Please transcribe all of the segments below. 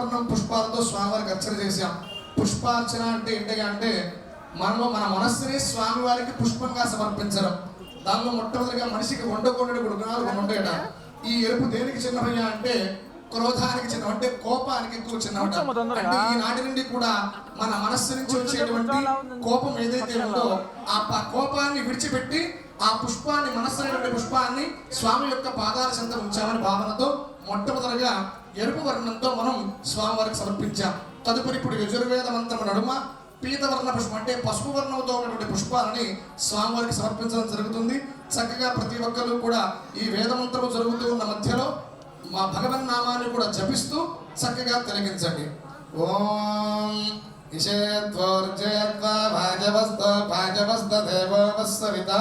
వర్ణం పుష్పాలతో స్వామివారికి అర్చన చేశాం. పుష్పార్చన అంటే ఏంటి అంటే మనము మన మనస్సుని స్వామివారికి పుష్పంగా సమర్పించడం. దానిలో మొట్టమొదటిగా మనిషికి వండకూడని గుణాలు కొన్ని ఉంటాయట. ఈ ఎరుపు దేనికి చిన్నవయ్యా అంటే క్రోధానికి చిన్న అంటే కోపానికి ఎక్కువ చిన్నవట. అంటే ఈనాటి నుండి కూడా మన మనస్సు నుంచి వచ్చేటువంటి కోపం ఏదైతే ఉందో ఆ కోపాన్ని విడిచిపెట్టి ఆ పుష్పాన్ని మనస్సైనటువంటి పుష్పాన్ని స్వామి యొక్క పాదాల చెంత ఉంచామని భావనతో మొట్టమొదటిగా ఎరుపు వర్ణంతో మనం స్వామి వారికి సమర్పించాం. తదుపరి ఇప్పుడు యజుర్వేద మంత్రం నడుమ పీతవర్ణ పుష్పం అంటే పసుపు వర్ణంతో ఉన్నటువంటి పుష్పాలని స్వామివారికి సమర్పించడం జరుగుతుంది. చక్కగా ప్రతి ఒక్కరు కూడా ఈ వేదమంత్రము జరుగుతూ ఉన్న మధ్యలో మా భగవన్ నామాన్ని కూడా జపిస్తూ చక్కగా తొలగించండి. ఓం ఇషేత్వోర్జేత్వా देवस्तदेवो वस्सविता।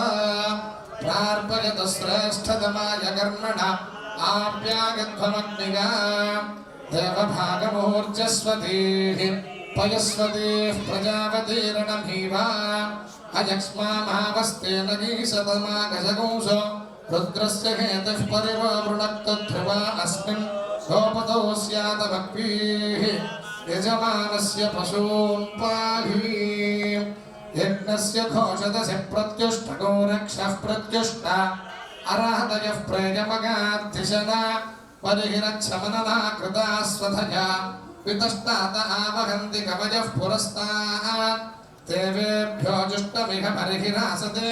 प्रार्पयत श्रेष्ठतमाय कर्मण आप्यागध्वमग्निगा देवभागमूर्जस्वतीः पयस्वतीः प्रजावतीरणमीवा अयक्ष्मामावस्तेन गीशतमागजगुंसो रुद्रस्य हेतुः परिवो वृणक्तध्रुवा अस्मिन्। गोपतो स्यात भक्वीः यजमानस्य पशून् पाहि। పాహి యజ్ఞస్య ఘోషదశ ప్రత్యుష్టగో రక్షః ప్రత్యుష్ట అర్హతయః ప్రేయమగార్థిశన పరిహిరచ్చమననా కృతా స్వధయా వితష్టాత ఆవహంతి కవయః పురస్తాత్ దేవేభ్యో జుష్టమిహ పరిహిరాసతే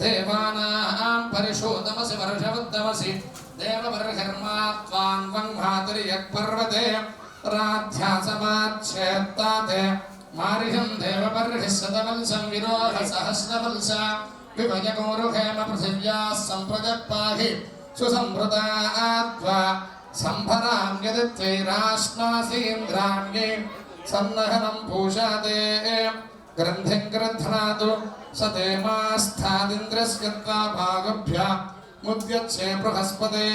దేవానాం పరిశోధమసి వర్షవద్దమసి దేవబర్హిర్మా త్వాన్ వంఘాతిర్యక్పర్వతే రాధ్యాసమాచ్ఛేత్తాతే మారిహం దేవపర్హి శతవల్సం విరోహ సహస్రవల్స విభయగౌరుహేమ పృథివ్యా సంప్రజత్పాహి సుసంభృతాద్వా సంభరామ్యదిత్వైరాశ్వాసీంద్రాణ్యే సన్నహనం పూషాదే గ్రంథిం గ్రంథనాదు సతే మాస్థాదింద్రస్య భాగభ్య ముద్యచ్చే బృహస్పతే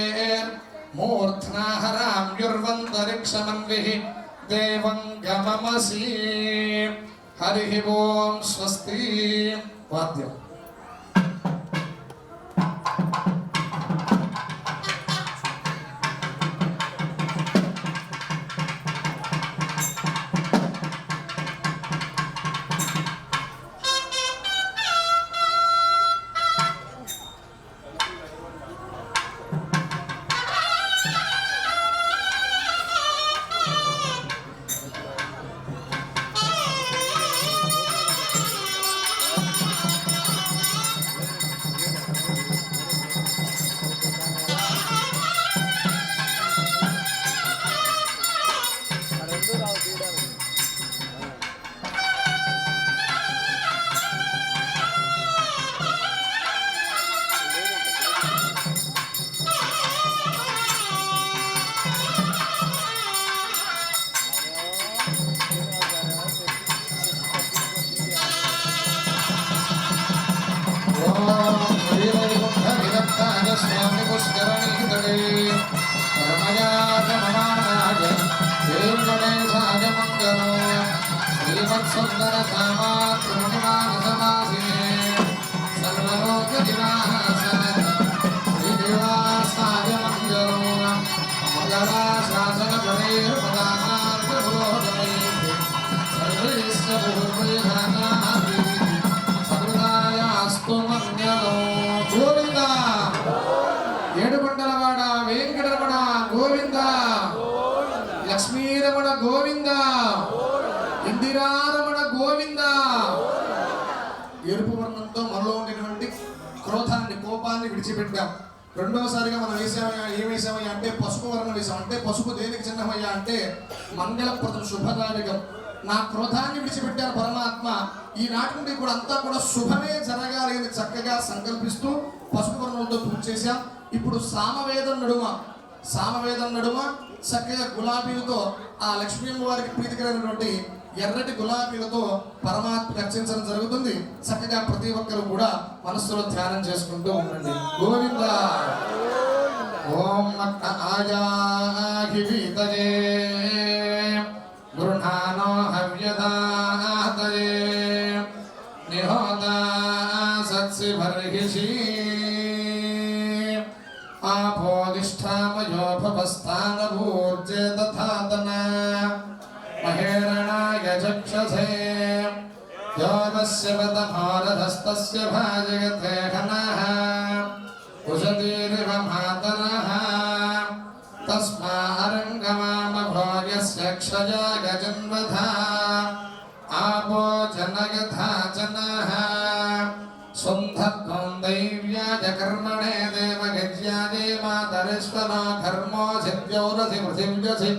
మూర్ధ్నాహరామ్యుర్వంతరిక్షమన్విః Devan Gamamasi Hari Hibon Swasti Padya स्वस्ति విడిచిపెట్టాం. రెండవసారిగా మనం వేసామయ్యా ఏం వేసామయ్యా అంటే పసుపు వర్ణం వేసాం. అంటే పసుపు దేనికి చిహ్నమయ్యా అంటే మంగళప్రదం శుభదాయకం. నా క్రోధాన్ని విడిచిపెట్టాను పరమాత్మ. ఈనాటి నుండి కూడా అంతా కూడా శుభమే జరగాలి అని చక్కగా సంకల్పిస్తూ పసుపు వర్ణంతో పూజ చేశాం. ఇప్పుడు సామవేదం నడుమ. సామవేదం నడుమ చక్కగా గులాబీలతో ఆ లక్ష్మీ వారికి ప్రీతికరమైనటువంటి ఎర్రటి గులాబీలతో పరమాత్మ రక్షించడం జరుగుతుంది. చక్కగా ప్రతి ఒక్కరు కూడా మనస్సులో ధ్యానం చేసుకుంటూ ఉండండి. గోవింద. ఓం నక్క यो पश्यवत भाजयते हनः। कुशतीरिव मातरः तस्मारङ्गमामभोग्यस्य क्षया गजन्वधा आपो जनयथा जनः। सुन्धत्वं दैव्याय कर्मणे देवगज्याये मातरिश्वना धर्मोऽसि पृथिव्यसि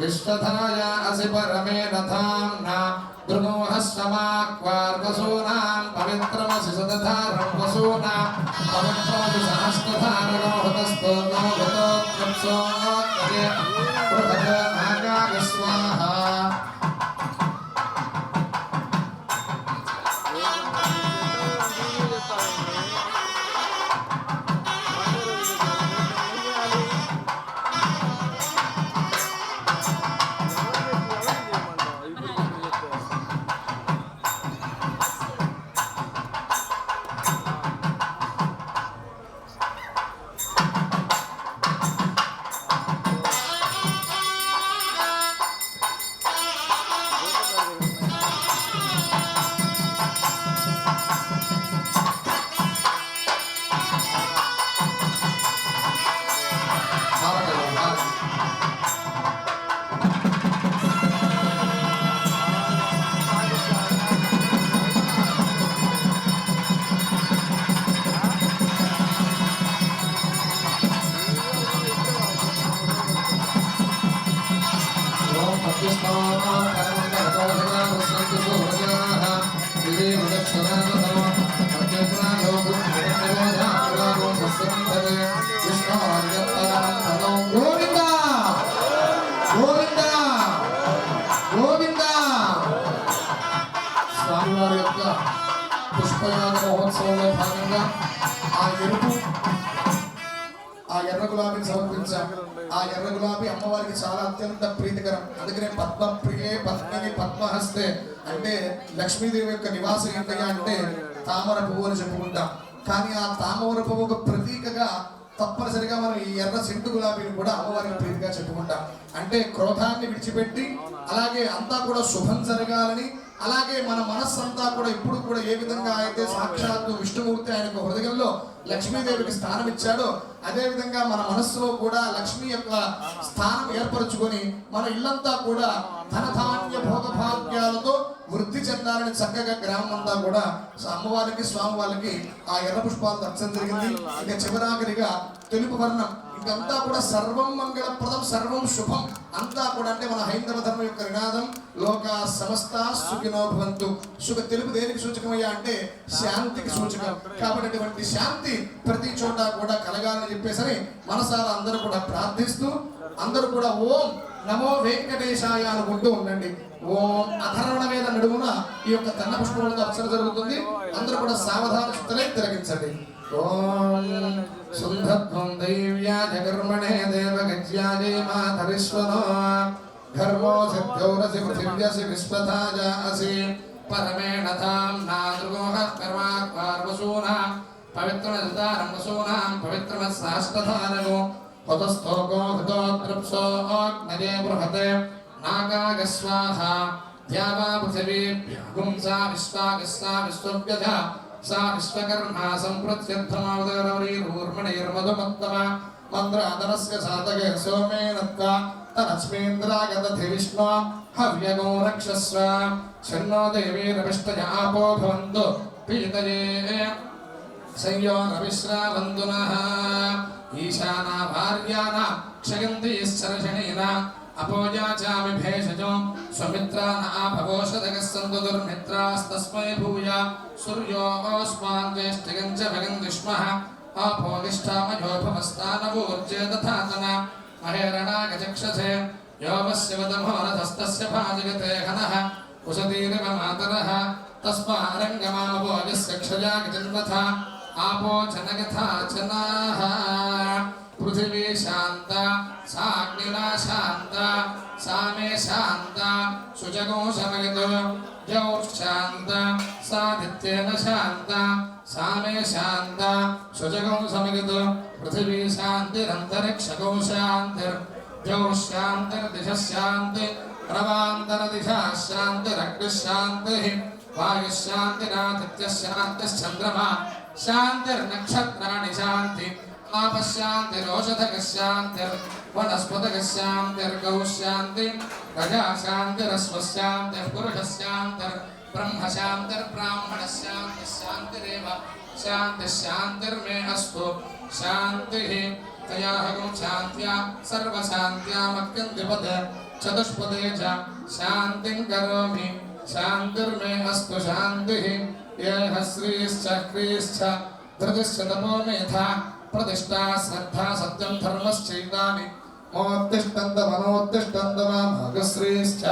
विश्वधाया असि परमेण धाम्ना द्रुमोहस्वमाक्वार्वसूनां पवित्रमसि सदधारं वसूनां पवित्रमसि सहस्रधारणो हतस्तोनो हतोत्तप्सोत्तरे बृहत् పుష్పయాగ మహోత్సవంలో భాగంగా ఆ ఎరుపు ఆ ఎర్ర గులాబీని సమర్పించాం. ఆ ఎర్ర గులాబీ అమ్మవారికి చాలా అత్యంత ప్రీతికరం. అందుకనే పద్మ ప్రియే పద్మిని పద్మహస్తే అంటే లక్ష్మీదేవి యొక్క నివాసం ఏంటయ్యా అంటే తామర పువ్వు అని చెప్పుకుంటాం. కానీ ఆ తామర పువ్వుకు ప్రతీకగా తప్పనిసరిగా మనం ఈ ఎర్ర సెంటు గులాబీని కూడా అమ్మవారికి ప్రీతిగా చెప్పుకుంటాం. అంటే క్రోధాన్ని విడిచిపెట్టి అలాగే అంతా కూడా శుభం జరగాలని అలాగే మన మనస్సు అంతా కూడా ఇప్పుడు కూడా ఏ విధంగా అయితే సాక్షాత్తు విష్ణుమూర్తి ఆయన హృదయంలో లక్ష్మీదేవికి స్థానం ఇచ్చాడో అదే విధంగా మన మనస్సులో కూడా లక్ష్మి యొక్క స్థానం ఏర్పరచుకొని మన ఇల్లంతా కూడా ధనధాన్య భోగభాగ్యాలతో వృద్ధి చెందాలని చక్కగా గ్రామం అంతా కూడా అమ్మవారికి స్వామి వాళ్ళకి ఆ ఎర్ర పుష్పాలు దర్శనం జరిగింది. ఇక చివరాఖరిగా తెలుపు వర్ణం అంతా కూడా సర్వం మంగళప్రదం సర్వం శుభం. అంతా కూడా అంటే మన హైందవ ధర్మం యొక్క నినాదం లోక సమస్త సుఖినోభవంతు సుఖ తెలుపు దేనికి సూచకమయ్యా అంటే శాంతికి సూచకం. కాబట్టి అటువంటి శాంతి ప్రతి చోట కూడా కలగాలని చెప్పేసరి మనసారా అందరూ కూడా ప్రార్థిస్తూ అందరూ కూడా ఓం నమో వెంకటేశాయ అనుకుంటూ ఉండండి. ఓం అధర్వణ మీద నడుమున ఈ యొక్క తన్న పుష్పములతో అక్షర జరుగుతుంది. అందరూ కూడా సావధాన చిత్తలే తిరగించండి ఓం సుంధత్వం దైవ్యా జగర్మణే దేవగజ్యాజే మాధరిష్వనో ఘర్మో సిద్ధ్యౌరసి పృథివ్యసి విశ్వధాజాసి పరమేణ తాం నాదృగోహ కర్మార్వసూనా పవిత్రమదారం వసూనాం పవిత్రమస్సాష్టధారగో హతస్థోకో హృతోత్రప్సో అగ్నదే బృహతే నాగాగస్వాహ ధ్యావా పృథివీభ్యాగుం సా విశ్వాగస్సా విశ్వవ్యధ సా విశ్వకర్మా సంపృత్యర్థమావదరవరీర్మణైర్మధుమత్తమ మంత్రాదనస్య సాధకే సోమేనత్వ తనస్మేంద్రాగదధి విష్ణు హవ్యగో రక్షస్వ శన్నో దేవీరవిష్టయ ఆపో భవంతు పీతయే సంయోగవిశ్రావంతు నః ఈశానా భార్యానా अपोजाचामि भेषजो स्वमित्रा न आपवोषधगः सन्तु दुर्मित्रास्तस्मै भूय सूर्योऽस्मान् ज्येष्ठगम् च भगम् ग्रीष्मः आपोगिष्ठामयोपवस्तानवोर्जे तथा तना। महेरणागचक्षसे योपस्यवतमोरथस्तस्य भाजगते हनः। कुशतीरिव मातरः तस्मारङ्गमापोगिस्य क्षया गजन्मथा आपो जनगथा जनाः పృథివీ శాంత సా అగ్నిలా శాంత సా మే శాంత శుచకం సమయతో జౌ శాంత సాధిత్యేన శాంత సా మే శాంత శుచకం సమయతో పృథివీ శాంతిరంతరిక్షకౌ శాంతిర్ జౌ శాంతిర్దిశ శాంతి రవాంతరదిశా శాంతిరగ్నిశాంతి వాయుశాంతిరాతిథ్యశాంతిశ్చంద్రమా శాంతిర్నక్షత్రాణి శాంతి वनस्पतगस्यान्तिर्गौस्यान्ति रजाशान्तिरस्वस्यान्तिः पुरुषस्यान्तिर्ब्रह्मशान्तिर्ब्राह्मणस्यान्तिस्यान्तिरेव चतुष्पदे च शान्तिं करोमि शान्तिर्मे अस्तु शान्तिः यः श्रीश्च धृतिश्च तमो मेधा प्रतिष्ठा, श्रद्धा, सत्यं, धर्मश्चैतानि मोत्तिष्ठन्त मनोत्तिष्ठन्त मामगश्रीश्च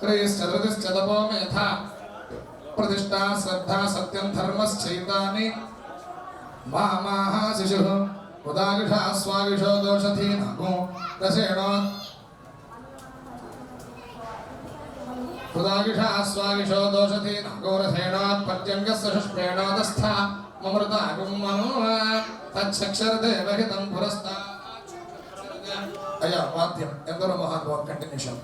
क्रीश्च धृतिश्च तपो मेधा प्रतिष्ठा, श्रद्धा, सत्यं, धर्मश्चैतानि मामाः शिशुः उदागिषा स्वागिषो दोषधीनगो दशेणो उदागिषा स्वागिषो दोषधीनगो रथेणोत्पद्यङ्गस्य शुष्पेणोदस्था అమృతాగుమ్మను తచ్చక్షరదేవహితం పురస్తా అయ్యా వాద్యం ఎందరో మహాత్మ కంటిన్యూషన్